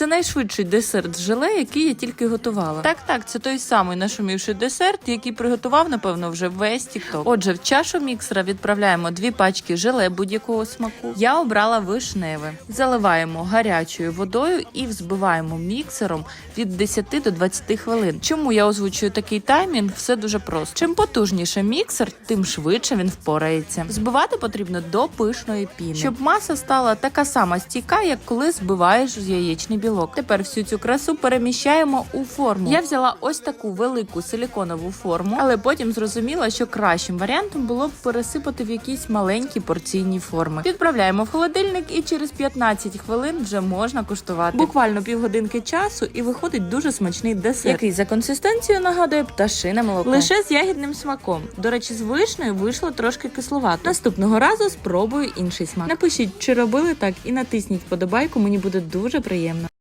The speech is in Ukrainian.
Це найшвидший десерт з желе, який я тільки готувала. Так, так, це той самий нашумівший десерт, який приготував, напевно, вже весь тікток. Отже, в чашу міксера відправляємо дві пачки желе будь-якого смаку. Я обрала вишневе. Заливаємо гарячою водою і взбиваємо міксером від 10 до 20 хвилин. Чому я озвучую такий таймінг? Все дуже просто. Чим потужніше міксер, тим швидше він впорається. Збивати потрібно до пишної піни, щоб маса стала така сама стійка, як коли збиваєш з яєчний білок. Тепер всю цю красу переміщаємо у форму. Я взяла ось таку велику силіконову форму, але потім зрозуміла, що кращим варіантом було б пересипати в якісь маленькі порційні форми. Відправляємо в холодильник, і через 15 хвилин вже можна куштувати. Буквально півгодинки часу, і виходить дуже смачний десерт, який за консистенцією нагадує пташине молоко. Лише з ягідним смаком. До речі, з вишнею вийшло трошки кисловато. Наступного разу спробую інший смак. Напишіть, чи робили так, і натисніть вподобайку. Мені буде дуже приємно.